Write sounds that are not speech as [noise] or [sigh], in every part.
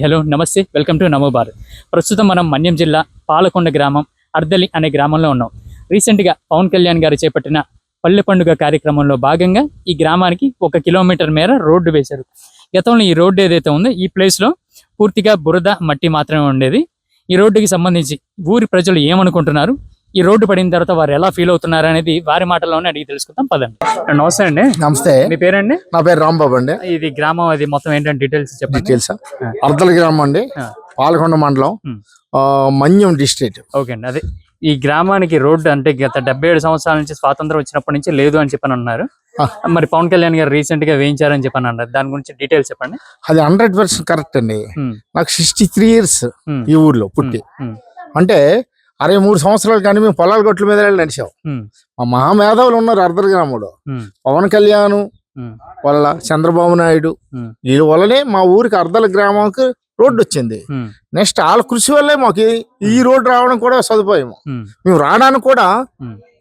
Hi hello నమస్తే welcome to Namo Bharat. ప్రస్తుతం మనం మన్యం జిల్లా పాలకొండ గ్రామం అర్దలి అనే గ్రామంలో ఉన్నాం. రీసెంట్గా పవన్ కళ్యాణ్ గారు చేపట్టిన పల్లె పండుగ కార్యక్రమంలో భాగంగా ఈ గ్రామానికి ఒక కిలోమీటర్ మేర రోడ్డు వేశారు. గతంలో ఈ రోడ్డు ఏదైతే ఉందో ఈ ప్లేస్లో పూర్తిగా బురద మట్టి మాత్రమే ఉండేది. ఈ రోడ్డుకి సంబంధించి ఊరి ప్రజలు ఏమనుకుంటున్నారు? ఈ రోడ్డు పడిన తర్వాత వారు ఎలా ఫీల్ అవుతున్నారు అనేది వారి మాటల్లోనే అడిగి తెలుసుకుందాం పదండి. నమస్తే అండి. నమస్తే. మీ పేరండి? నా పేరు రాంబాబు అండి. ఇది గ్రామం అది మొత్తం ఏంటంటే డీటెయిల్స్ చెప్పండి. తెలుసా అర్దల గ్రామం అండి. పాలకొండ మండలం మన్యం డిస్ట్రిక్ట్. ఓకే అండి. అదే ఈ గ్రామానికి రోడ్డు అంటే గత డెబ్బై ఏడు సంవత్సరాల నుంచి స్వాతంత్రం వచ్చినప్పటి నుంచి లేదు అని చెప్పని అన్నారు. మరి పవన్ కళ్యాణ్ గారు రీసెంట్గా వేయించారని చెప్పని అన్నారు. దాని గురించి డీటెయిల్స్ చెప్పండి. అది హండ్రెడ్ పర్సెంట్ కరెక్ట్ అండి. నాకు సిక్స్టీ త్రీ ఇయర్స్ ఈ ఊర్లో పుట్టి. అంటే అరవై మూడు సంవత్సరాలు కానీ మేము పొలాల గట్ల మీద వెళ్ళి నడిచాం మా మహామేధావులు ఉన్నారు ఉమ్, పవన్ కళ్యాణ్ వల్ల చంద్రబాబు నాయుడు వీళ్ళ వల్లనే మా ఊరికి అర్దల గ్రామానికి రోడ్డు వచ్చింది. నెక్స్ట్ వాళ్ళ కృషి వల్లే మాకు ఈ- రోడ్డు రావడం కూడా సదుపాయం మేము రావడానికి కూడా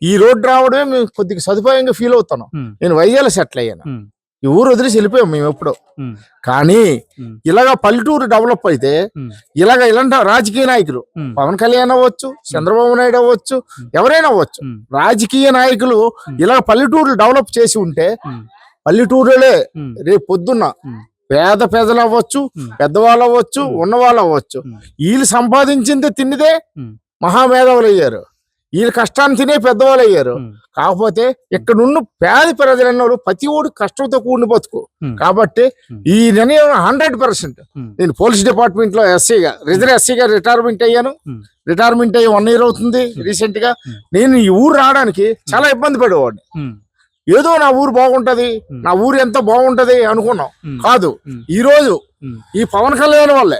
ఈ రోడ్డు రావడమే మేము కొద్దిగా సదుపాయంగా ఫీల్ అవుతున్నాం. నేను వైజాగ్ సెటిల్ అయ్యాను. ఈ ఊరు వదిలేసి వెళ్ళిపోయాం మేము ఎప్పుడో. కానీ ఇలాగ పల్లెటూరు డెవలప్ అయితే ఇలాగ ఇలాంటి రాజకీయ నాయకులు పవన్ కళ్యాణ్ అవ్వచ్చు చంద్రబాబు నాయుడు అవ్వచ్చు ఎవరైనా అవ్వచ్చు. రాజకీయ నాయకులు ఇలాగ పల్లెటూరు డెవలప్ చేసి ఉంటే పల్లెటూరులే రేపు పొద్దున్న పేద పేదలు అవ్వచ్చు పెద్దవాళ్ళు అవ్వచ్చు ఉన్నవాళ్ళు అవ్వచ్చు. వీళ్ళు సంపాదించింది తిన్నదే ఉమ్, మహామేధావులు అయ్యారు. వీళ్ళు కష్టాన్ని తినే పెద్దవాళ్ళు అయ్యారు కాకపోతే ఇక్కడున్న పేద ప్రజలన్నోళ్ళు ప్రతి ఓడి కష్టంతో కూడిన బతుకు. కాబట్టి. ఈ నిర్ణయం హండ్రెడ్ పర్సెంట్. నేను పోలీస్ డిపార్ట్మెంట్లో ఎస్సీగా రిజర్వ్ ఎస్సీగా రిటైర్మెంట్ అయ్యాను. రిటైర్మెంట్ అయ్యి వన్ ఇయర్ అవుతుంది రీసెంట్గా. నేను ఈ ఊరు రావడానికి చాలా ఇబ్బంది పడేవాడిని. ఏదో నా ఊరు బాగుంటది. నా ఊరు ఎంత బాగుంటది అనుకున్నాం. కాదు ఈ రోజు ఈ పవన్ కళ్యాణ్ వల్లే.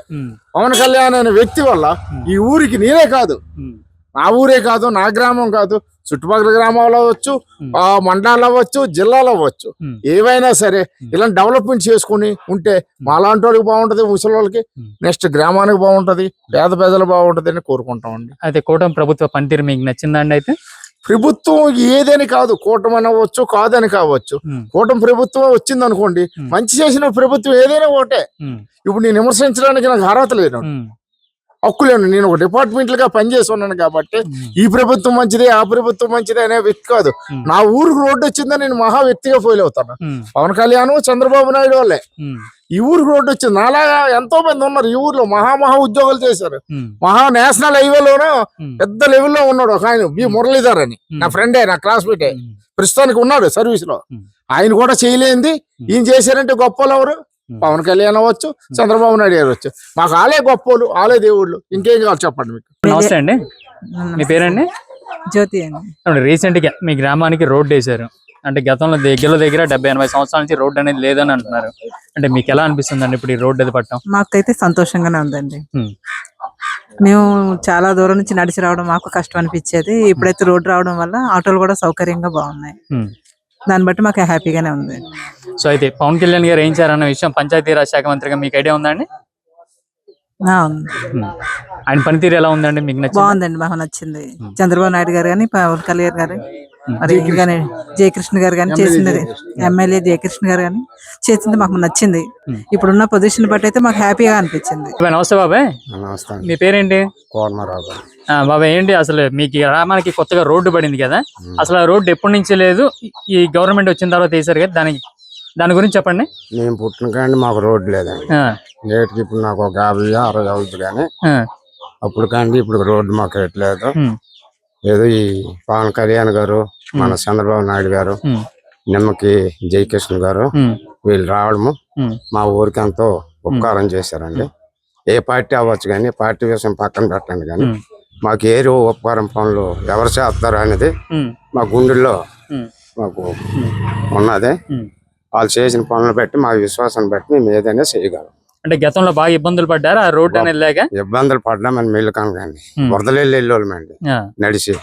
పవన్ కళ్యాణ్ అనే వ్యక్తి వల్ల ఈ ఊరికి నేనే కాదు. నా ఊరే కాదు నా గ్రామం కాదు. చుట్టుపక్కల గ్రామాలు అవ్వచ్చు. ఆ మండలాలు అవ్వచ్చు జిల్లాలు అవ్వచ్చు. ఏవైనా సరే ఇలాంటి డెవలప్మెంట్ చేసుకుని ఉంటే మాలాంటి వాళ్ళకి బాగుంటది ముసలి వాళ్ళకి. నెక్స్ట్ గ్రామానికి బాగుంటది పేద పేదలు బాగుంటది అని కోరుకుంటామండి అయితే కూటమి ప్రభుత్వ పనితీరు మీకు నచ్చిందండి అయితే? ప్రభుత్వం ఏదని కాదు కూటమి అవ్వచ్చు కాదని కావచ్చు. కూటమి ప్రభుత్వం వచ్చింది అనుకోండి. మంచి చేసిన ప్రభుత్వం ఏదైనా ఒకటే. ఇప్పుడు నేను విమర్శించడానికి నాకు అర్హత లేదు. ఉమ్, హక్కు లేను నేను ఒక డిపార్ట్మెంట్గా పనిచేసి ఉన్నాను కాబట్టి ఈ ప్రభుత్వం మంచిదే ఆ ప్రభుత్వం మంచిదే అనే వ్యక్తి కాదు. నా ఊరికి రోడ్డు వచ్చిందని నేను మహా వ్యక్తిగా ఫీల్ అవుతాను. పవన్ కళ్యాణ్ చంద్రబాబు నాయుడు ఉమ్, ఈ ఊరికి రోడ్డు వచ్చింది. నాలాగా ఎంతో మంది ఉన్నారు ఈ ఊర్లో. మహా మహా ఉద్యోగాలు చేశారు. మహా నేషనల్ హైవేలోనూ పెద్ద లెవెల్లో ఉన్నాడు ఒక ఆయన బి మురళీధర్ అని. నా ఫ్రెండే నా క్లాస్మేటే. ప్రస్తుతానికి ఉన్నాడు సర్వీస్లో. ఆయన కూడా చేయలేంది. ఈయన చేశారంటే గొప్పలు ఎవరు. పవన్ కళ్యాణ్ అవ్వచ్చు చంద్రబాబు నాయుడు గారు వచ్చు మాకు ఆలే గొప్పలు ఆలే దేవుళ్ళు. ఇంకేం కావాలి చెప్పండి మీకు? నమస్తే అండి. మీ పేరండి? జ్యోతి అండి. రీసెంట్గా మీ గ్రామానికి రోడ్డు వేశారు. అంటే గతంలో దగ్గర దగ్గర డెబ్బై ఎనభై సంవత్సరాల నుంచి రోడ్డు అనేది లేదని అంటున్నారు. అంటే మీకు ఎలా అనిపిస్తుంది అండి ఇప్పుడు ఈ రోడ్డు అది పట్టడం? మాకైతే సంతోషంగానే ఉందండి. మేము చాలా దూరం నుంచి నడిచి రావడం మాకు కష్టం అనిపించేది. ఇప్పుడైతే రోడ్డు రావడం వల్ల ఆటోలు కూడా సౌకర్యంగా బాగున్నాయి. దాన్ని బట్టి మాకు హ్యాపీగానే ఉంది. సో అయితే పవన్ కళ్యాణ్ గారు ఏం చేయాలన్న విషయం పంచాయతీరాజ్ శాఖ మంత్రిగా మీకు ఐడియా ఉందండి ఆ, ఉంది. ఉమ్. ఆయన పనితీరు ఎలా ఉందండి? మీకు నచ్చింది? బాగుందండి మాకు నచ్చింది. చంద్రబాబు నాయుడు గారు కానీ పవన్ కళ్యాణ్ గారు మరి కానీ జయకృష్ణ గారు కానీ చేసింది. ఎమ్మెల్యే జయకృష్ణ గారు కానీ చేసింది మాకు నచ్చింది. ఇప్పుడున్న పొజిషన్ బట్టి అయితే మాకు హ్యాపీగా అనిపించింది. నమస్తే బాబాయ్? నమస్తే మీ పేరేంటి? కోరమరావు ఆ, బాబాయ్ ఏంటి అసలు మీకు గ్రామానికి కొత్తగా రోడ్డు పడింది కదా? అసలు ఆ రోడ్డు ఎప్పటి నుంచి లేదు? ఈ గవర్నమెంట్ వచ్చిన తర్వాత వేసారు కదా దానికి దాని గురించి చెప్పండి. నేను పుట్టిన కానీ మాకు రోడ్డు లేదండి. ఆ, నేటికి ఇప్పుడు నాకు ఒక యాభై అరవై అవుతుంది కానీ అప్పుడు కానీ ఇప్పుడు రోడ్డు మాకు ఎట్లేదు. ఏదో ఈ పవన్ కళ్యాణ్ గారు మన చంద్రబాబు నాయుడు గారు నిమ్మకి జయకృష్ణ గారు వీళ్ళు రావడము మా ఊరికి ఎంతో ఉపకారం చేశారండి. ఏ పార్టీ అవ్వచ్చు కానీ పార్టీ విషయం పక్కన పెట్టండి కానీ మాకు ఏ రో ఉపకారం పనులు ఎవరు చేస్తారు అనేది మా గుండెల్లో మాకు ఉన్నది. వాళ్ళు చేసిన పనులు బట్టి మా విశ్వాసాన్ని బట్టి మేము ఏదైనా చేయగలం. అంటే గతంలో బాగా ఇబ్బందులు పడ్డారు? ఆ రోడ్డు అనేది లేక? ఇబ్బందులు పడ్డామని మేలు కనుకండి. వరదలు వెళ్ళేవాళ్ళమండి ఆ, నడిచి.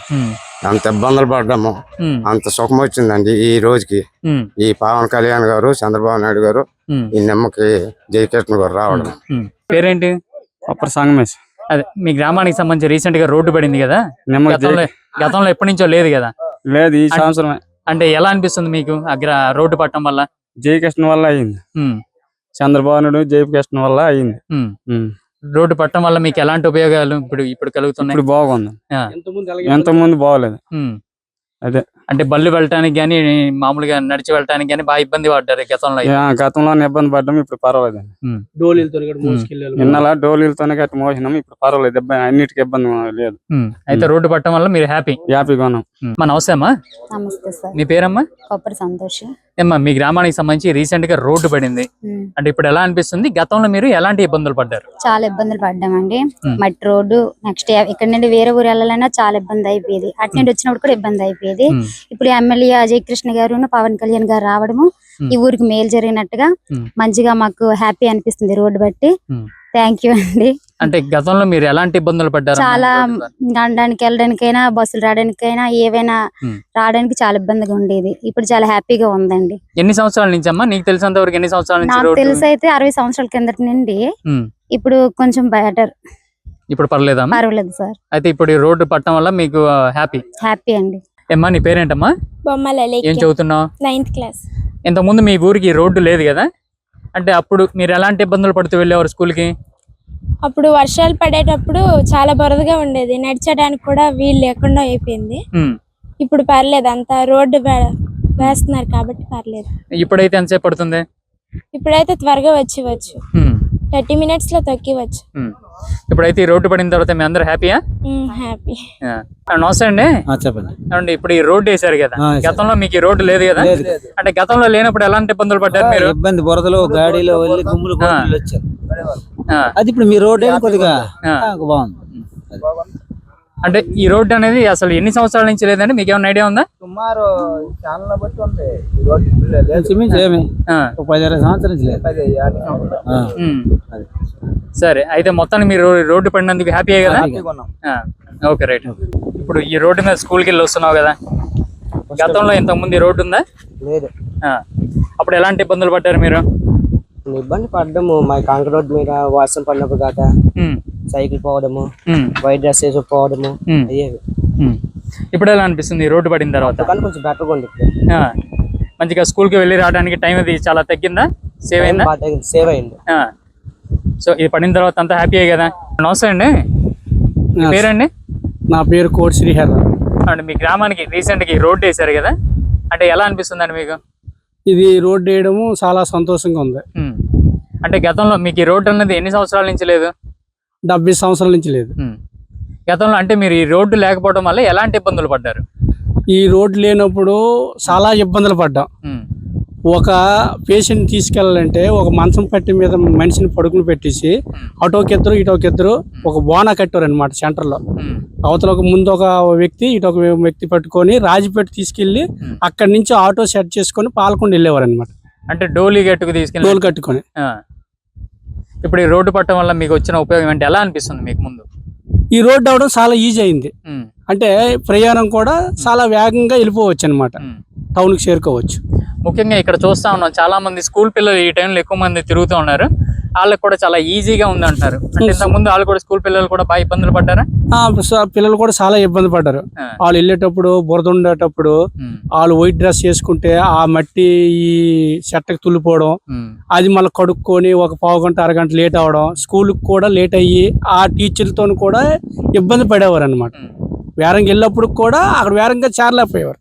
అంత ఇబ్బందులు పడ్డాము. అంత సుఖం వచ్చిందండి ఈ రోజుకి. ఈ పవన్ కళ్యాణ్ గారు చంద్రబాబు నాయుడు గారు ఈ నిమ్మకి జయకృష్ణ గారు రావడం. పేరేంటి? అప్పుడు సంగమేశ్. అదే మీ గ్రామానికి సంబంధించి రీసెంట్గా రోడ్డు పడింది కదా? గతంలో గతంలో ఎప్పటి నుంచో లేదు కదా? లేదు ఈ సంవత్సరమే. అంటే ఎలా అనిపిస్తుంది మీకు ఆ గ్రా- రోడ్డు పట్టడం వల్ల? జయకృష్ణ వల్ల అయింది. చంద్రబాబు నాయుడు జయకృష్ణ వల్ల అయింది. రోడ్డు పట్టడం వల్ల మీకు ఎలాంటి ఉపయోగాలు ఇప్పుడు ఇప్పుడు కలుగుతున్నాయి? ఇప్పుడు బాగుంది. ఎంత ముందు బాగోలేదు. అదే. అంటే బళ్ళు వెళ్ళటానికి కానీ మామూలుగా నడిచి వెళ్ళటానికి కానీ బాగా ఇబ్బంది పడ్డారు గతంలో గతంలో ఇబ్బంది పడ్డాం ఇప్పుడు పర్వాలేదు. నిన్నలా డోలీలతోనే గట్టి మోసినాం ఇప్పుడు పర్వాలేదు ఇబ్బంది అన్నిటికీ ఇబ్బంది లేదు. అయితే రోడ్డు పట్టడం వల్ల మీరు హ్యాపీ. హ్యాపీగా ఉన్నాం. మన అవసరమా నమస్తే సార్. మీ పేరమ్మా? కొబ్బరి సంతోష్. ఏమ్మా మీ గ్రామానికి సంబంధించి రీసెంట్గా రోడ్డు పడింది అంటే ఇప్పుడు ఎలా అనిపిస్తుంది గతంలో మీరు ఎలాంటి ఇబ్బందులు పడ్డారు చాలా ఇబ్బందులు పడ్డామండి. మట్టి రోడ్డు నెక్స్ట్ ఇక్కడ నుండి వేరే ఊరు వెళ్ళాలన్నా చాలా ఇబ్బంది అయిపోయేది అటు నుండి వచ్చినప్పుడు కూడా ఇబ్బంది అయిపోయేది. ఇప్పుడు ఎమ్మెల్యే అజయ్ కృష్ణ గారు పవన్ కళ్యాణ్ గారు రావడము. ఈ ఊరికి మేలు జరిగినట్టుగా. మంచిగా మాకు హ్యాపీ అనిపిస్తుంది రోడ్డు బట్టి. థ్యాంక్ యూ అండి. అంటే గతంలో మీరు ఎలాంటి ఇబ్బందులు పడ్డారు? చాలా నడడానికి వెళ్ళడానికైనా బస్సులు రావడానికైనా ఏవైనా. రావడానికి చాలా ఇబ్బందిగా ఉండేది. ఇప్పుడు చాలా హ్యాపీగా ఉందండి. ఎన్ని సంవత్సరాల నుంచి అమ్మా? నీకు తెలిసినంత వరకు ఎన్ని సంవత్సరాల నుంచి నాకు రోడ్డు తెలిసి అయితే అరవై సంవత్సరాల కిందటి నుండి. ఇప్పుడు కొంచెం బెటర్. ఇప్పుడు పర్లేదమ్మా పర్వాలేదు సార్. అయితే ఇప్పుడు ఈ రోడ్డు పట్టడం వల్ల మీకు హ్యాపీ. హ్యాపీ అండి. ఏమ్మా నీ పేరేంటమ్మా? బొమ్మల ఏం చదువుతున్నావు? Ninth class. ఇంత ముందు మీ ఊరికి ఈ రోడ్డు లేదు కదా? అంటే అప్పుడు మీరు ఎలాంటి ఇబ్బందులు పడుతూ వెళ్ళేవారు స్కూల్కి అప్పుడు వర్షాలు పడేటప్పుడు చాలా బురదగా ఉండేది. నడిచడానికి కూడా వీలు లేకుండా అయిపోయింది. ఇప్పుడు పర్లేదు. అంతా రోడ్డు వేస్తున్నారు కాబట్టి పర్లేదు. ఇప్పుడైతే ఎంతసేపు పడుతుంది? ఇప్పుడైతే త్వరగా వచ్చివచ్చు ఉమ్. థర్టీ మినిట్స్లో తొక్కివచ్చు. ఇప్పుడైతే ఈ రోడ్డు పడిన తర్వాత మీ అందరూ హ్యాపీయా? హ్యాపీ. నమస్తే అండి చెప్పండి. ఇప్పుడు ఈ రోడ్డు వేశారు కదా. గతంలో మీకు ఈ రోడ్డు లేదు కదా. అంటే గతంలో లేనప్పుడు ఎలాంటి ఇబ్బందులు పడ్డారు మీరు? ఇబ్బంది బురదలో గాడిలో వెళ్ళి గుమ్ములు వచ్చారు. ఆ, అది ఇప్పుడు మీ రోడ్ అయినా కొద్దిగా? బాగుంది. అంటే ఈ రోడ్డు అనేది అసలు ఎన్ని సంవత్సరాల నుంచి లేదండి? మీకు ఏమైనా ఐడియా ఉందా? సుమారు చాలా బట్టి ఉంది. సరే అయితే మొత్తానికి మీరు రోడ్డు పడినందుకు హ్యాపీయే కదా? ఆ, ఓకే రైట్. ఇప్పుడు ఈ రోడ్డు మీద స్కూల్కి వెళ్ళి వస్తున్నావు కదా? గతంలో ఇంత ముందు ఈ రోడ్డు ఉందా? లేదు. ఆ, అప్పుడు ఎలాంటి ఇబ్బందులు పడ్డారు మీరు? ఇబ్బంది పడ్డము. మా కాంక్రీట్ రోడ్ మీద వర్షం పడినప్పుడు కాక సైకిల్ పోవడము వైట్ డ్రెస్ వేసి పోవడము ఉమ్, అయ్యేవి. ఇప్పుడు ఎలా అనిపిస్తుంది రోడ్డు పడిన తర్వాత? కానీ కొంచెం బెటర్గా ఉంది మంచిగా స్కూల్కి వెళ్ళి రావడానికి టైం అది చాలా తగ్గిందా? సేవ్ అయిందా? సేవ్ అయింది. ఆ. సో ఇది పడిన తర్వాత అంతా హ్యాపీయే కదా? నమస్తే అండి. మీ పేరండి? నా పేరు కోటి శ్రీహర్. అంటే మీ గ్రామానికి రీసెంట్గా ఈ రోడ్డు వేశారు కదా? అంటే ఎలా అనిపిస్తుందండి మీకు? ఇది రోడ్ వేయడము చాలా సంతోషంగా ఉంది. అంటే గతంలో మీకు ఈ రోడ్డు అనేది ఎన్ని సంవత్సరాల నుంచి లేదు? డెబ్బై సంవత్సరాల నుంచి లేదు. గతంలో అంటే మీరు ఈ రోడ్డు లేకపోవడం వల్ల ఎలాంటి ఇబ్బందులు పడ్డారు? ఈ రోడ్ లేనప్పుడు చాలా ఇబ్బందులు పడ్డాం. ఒక పేషెంట్ తీసుకెళ్ళాలంటే ఒక మంచం పట్టి మీద మనిషిని పడుకుని పెట్టేసి అటోకిద్దరు ఇటోకిద్దరు ఒక బోనా కట్టారు అనమాట సెంటర్లో. అవతల ఒక ముందు ఒక వ్యక్తి ఇటు ఒక వ్యక్తి పట్టుకొని రాజపేట తీసుకెళ్ళి అక్కడి నుంచి ఆటో సెట్ చేసుకొని పాలకొండ వెళ్ళేవారు అనమాట అంటే డోలీ గట్టుకు తీసుకెళ్ళి టోల్ కట్టుకొని. ఇప్పుడు ఈ రోడ్డు పట్టడం వల్ల మీకు వచ్చిన ఉపయోగం ఏంటి? ఎలా అనిపిస్తుంది మీకు ముందు? ఈ రోడ్ అవడం చాలా ఈజీ అయింది. అంటే ప్రయాణం కూడా చాలా వేగంగా వెళ్ళిపోవచ్చు అనమాట. టౌన్కి చేరుకోవచ్చు. ముఖ్యంగా ఇక్కడ చూస్తా ఉన్నాం చాలా మంది స్కూల్ పిల్లలు ఈ టైంలో ఎక్కువ మంది తిరుగుతూ ఉన్నారు. వాళ్ళకి కూడా చాలా ఈజీగా ఉంది అంటారు అంటే ఇంతకు ముందు వాళ్ళు కూడా స్కూల్ పిల్లలు కూడా బాగా ఇబ్బందులు పడ్డారా పిల్లలు కూడా చాలా ఇబ్బంది పడ్డారు. వాళ్ళు వెళ్ళేటప్పుడు బురద ఉండేటప్పుడు ఉమ్. వాళ్ళు వైట్ డ్రెస్ చేసుకుంటే ఆ మట్టి ఈ చెట్టకు తుల్లిపోవడం ఉమ్. అది మళ్ళీ కడుక్కొని ఒక పావు గంట అరగంట లేట్ అవడం స్కూల్కి కూడా లేట్ అయ్యి ఆ టీచర్లతో కూడా ఇబ్బంది పడేవారు అనమాట. వేరంగా వెళ్ళినప్పుడు కూడా అక్కడ వేరంగా చేరలేకపోయేవారు.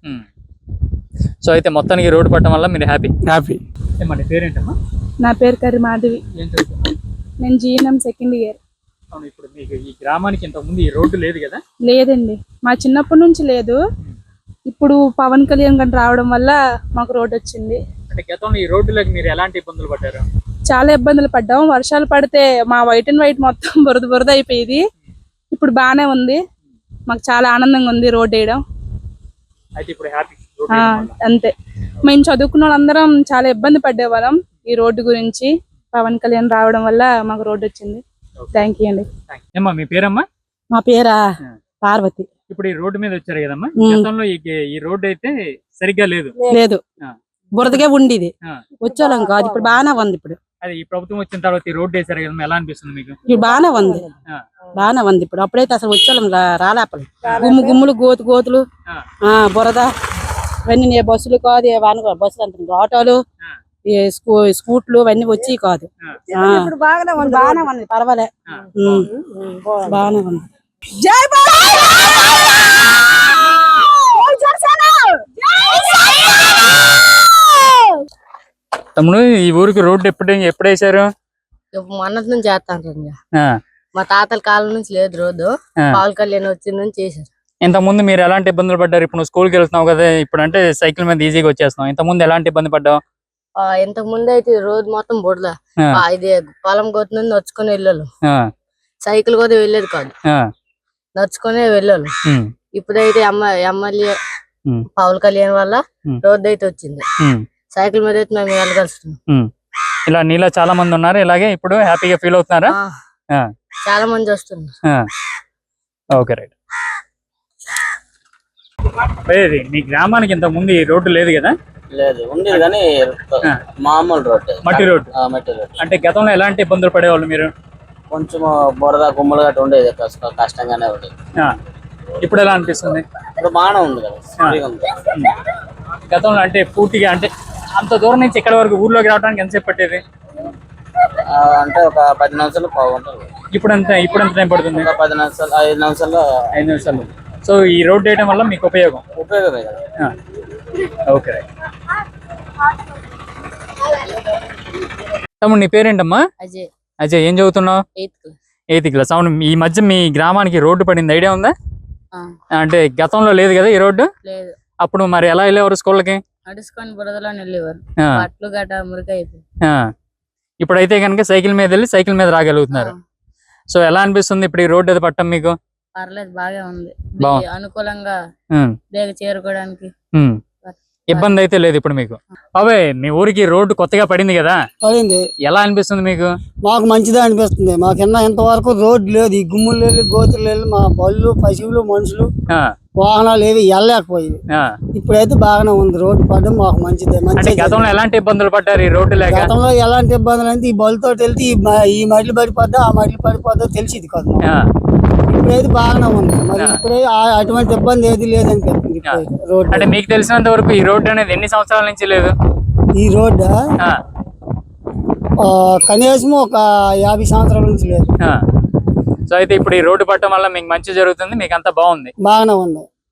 సో అయితే మొత్తానికి రోడ్డు పట్టడం వల్ల మీరు హ్యాపీ హ్యాపీ పేరేంటమ్మా నా పేరు కరి మాధవి. నేను జీఎన్ఎం సెకండ్ ఇయర్ అవును ఇప్పుడు మీకు ఈ గ్రామానికి ఇంతకు ముందు ఈ రోడ్డు లేదు కదా? లేదండి. మా చిన్నప్పటి నుంచి లేదు. ఇప్పుడు పవన్ కళ్యాణ్ గారు రావడం వల్ల మాకు రోడ్ వచ్చింది. అంటే గతంలో ఈ రోడ్డులోకి మీరు ఎలాంటి ఇబ్బందులు పడ్డారు? చాలా ఇబ్బందులు పడ్డాం. వర్షాలు పడితే మా వైట్ అండ్ వైట్ మొత్తం [laughs] బురద బురద అయిపోయేది. ఇప్పుడు బాగానే ఉంది. మాకు చాలా ఆనందంగా ఉంది రోడ్ వేయడం. అయితే ఇప్పుడు హ్యాపీ ఆ, అంతే. మేము చదువుకున్న వాళ్ళందరం చాలా ఇబ్బంది పడేవాళ్ళం ఈ రోడ్డు గురించి పవన్ కళ్యాణ్ రావడం వల్ల మాకు రోడ్ వచ్చింది. థ్యాంక్ యూ అండి. ఏమ్మా మీ పేరమ్మా? మా పేరా పార్వతి. ఇప్పుడు ఈ రోడ్డు మీద వచ్చారు కదమ్మా. గతంలో ఈ రోడ్డు అయితే సరిగ్గా లేదు. లేదు. బురదగా ఉండేది. వచ్చేవాళ్ళం కాదు. ఇప్పుడు బాగానే ఉంది ఇప్పుడు. అది ఈ ప్రభుత్వం వచ్చిన తర్వాత ఈ రోడ్డు వేసారు కదమ్మా ఎలా అనిపిస్తుంది మీకు? ఇప్పుడు బాగానే ఉంది. ఆ. బాగానే ఉంది ఇప్పుడు. అప్పుడైతే అసలు వచ్చేవాళ్ళం రా- రాలేపలు. గుమ్ము గుమ్ములు గోతు గోతులు బురద ఇవన్నీ బస్సులు కాదు ఏ వాన కాదు, బస్సులు అంత ఆటోలు స్కూట్లు అవన్నీ వచ్చి కాదు. ఆ. బాగానే ఉంది. బాగానే ఉంది. పర్వాలే. ఉమ్. బాగానే ఉంది. తమ్ముడు ఈ ఊరికి రోడ్డు ఎప్పుడు ఎప్పుడు వేసారు మొన్నటి నుంచి చేస్తాను మా తాతల కాలం నుంచి లేదు రోడ్డు. పాలు కళ్యాణ్ వచ్చిన నుంచి చేశారు. ఇంత ముందు మీరు ఎలాంటి ఇబ్బందులు పడ్డారు? ఇప్పుడు నువ్వు స్కూల్కి వెళ్తున్నావు కదా ఇప్పుడు అంటే సైకిల్ మీద ఈజీగా వచ్చేస్తున్నావు. ఇంత ముందు ఎలాంటి ఇబ్బంది పడ్డావు? ఇంతకు ముందు అయితే రోడ్ మొత్తం బుడద ఇది పొలం కొత్త నుండి నడుచుకొని వెళ్ళాలి. సైకిల్ కూడా వెళ్ళేది కాదు. నడుచుకునే వెళ్ళాలి. ఇప్పుడైతే ఎమ్మ ఎమ్మెల్యే. పవన్ కళ్యాణ్ వల్ల. రోడ్డు అయితే వచ్చింది. సైకిల్ మీద అయితే మేము వెళ్ళగలుగుతున్నాం. ఇలా నీలో చాలా మంది ఉన్నారు. ఇలాగే ఇప్పుడు హ్యాపీగా ఫీల్ అవుతున్నారా. చాలా మంది వస్తున్నారు. Okay right. ఏది మీ గ్రామానికి ఇంత ముందు ఈ రోడ్డు లేదు కదా? లేదు ఉంది కానీ. మామూలు రోడ్డు. మట్టి రోడ్డు? మట్టి రోడ్డు. అంటే గతంలో ఎలాంటి ఇబ్బందులు పడేవాళ్ళు మీరు? కొంచెం బురద గుమ్మలు గట్ట ఉండేది కష్ట- కష్టంగానే ఉండేది. ఇప్పుడు ఎలా అనిపిస్తుంది? ఇప్పుడు బాగానే ఉంది కదా. గతంలో అంటే పూర్తిగా అంటే అంత దూరం నుంచి ఇక్కడ వరకు ఊర్లోకి రావడానికి ఎంతసేపు పట్టేది? అంటే ఒక పది నిమిషాలు బాగుంటుంది ఇప్పుడు ఎంత ఇప్పుడు ఎంత టైం పడుతుంది? ఒక పది నిమిషాలు ఐదు నిమిషాల్లో ఐదు నిమిషాలు. సో ఈ రోడ్ వేయడం వల్ల మీకు ఉపయోగం? ఉపయోగమే కదా. ఆ. ఓకే. తమ్ముడు నీ పేరేంటమ్మా? అజయ్. అజయ్ ఏం చదువుతున్నావు? Eighth class. అవును ఈ మధ్య మీ గ్రామానికి రోడ్డు పడింది ఐడియా ఉందా. అంటే గతంలో లేదు కదా ఈ రోడ్డు? లేదు. అప్పుడు మరి ఎలా వెళ్ళేవారు స్కూల్కి నడుచుకొని బురదలో వెళ్ళేవారు. మురికైపోయి. ఇప్పుడైతే కనుక సైకిల్ మీద వెళ్ళి సైకిల్ మీద రాగలుగుతున్నారు. సో ఎలా అనిపిస్తుంది ఇప్పుడు ఈ రోడ్డు అది పట్టం మీకు? పర్లేదు బాగా ఉంది. అనుకూలంగా ఉమ్, బేగ చేరుకోవడానికి ఉమ్. ఇబ్బంది అయితే లేదు ఇప్పుడు మీకు. అవే మీ ఊరికి రోడ్డు కొత్తగా పడింది కదా? పడింది. ఎలా అనిపిస్తుంది మీకు? మాకు మంచిదే అనిపిస్తుంది. మాకన్నా ఇంతవరకు రోడ్డు లేదు. ఈ గుమ్ములు వెళ్ళి గోతులు వెళ్ళి మా బళ్ళు పశువులు మనుషులు ఆ, వాహనాలు ఏవి వెళ్ళలేకపోయేవి. ఆ. ఇప్పుడైతే బాగానే ఉంది. రోడ్డు పడడం మాకు మంచిదే. అంటే మంచి గతంలో ఎలాంటి ఇబ్బందులు పడ్డారు ఈ రోడ్డు లేక? గతంలో ఎలాంటి ఇబ్బందులు అంటే ఈ బళ్ళతో వెళ్తే ఈ మ- ఈ మడ్లు పడిపోద్దా ఆ మడ్లు పడిపోద్దా తెలిసింది కాదు మాకు. ఆ, ఇప్పుడైతే బాగానే ఉంది. మరి. ఇప్పుడే అటువంటి ఇబ్బంది ఏది లేదనిపిస్తుంది ఇప్పుడైతే రోడ్డు. అంటే మీకు తెలిసినంత వరకు ఈ రోడ్డు అనేది ఎన్ని సంవత్సరాల నుంచి లేదు? ఈ రోడ్డు ఆ, కనీసం ఒక యాభై సంవత్సరాల నుంచి లేదు. సో అయితే ఇప్పుడు ఈ రోడ్డు పట్టడం వల్ల మీకు మంచి జరుగుతుంది మీకు అంతా బాగుంది. బాగానే ఉంది.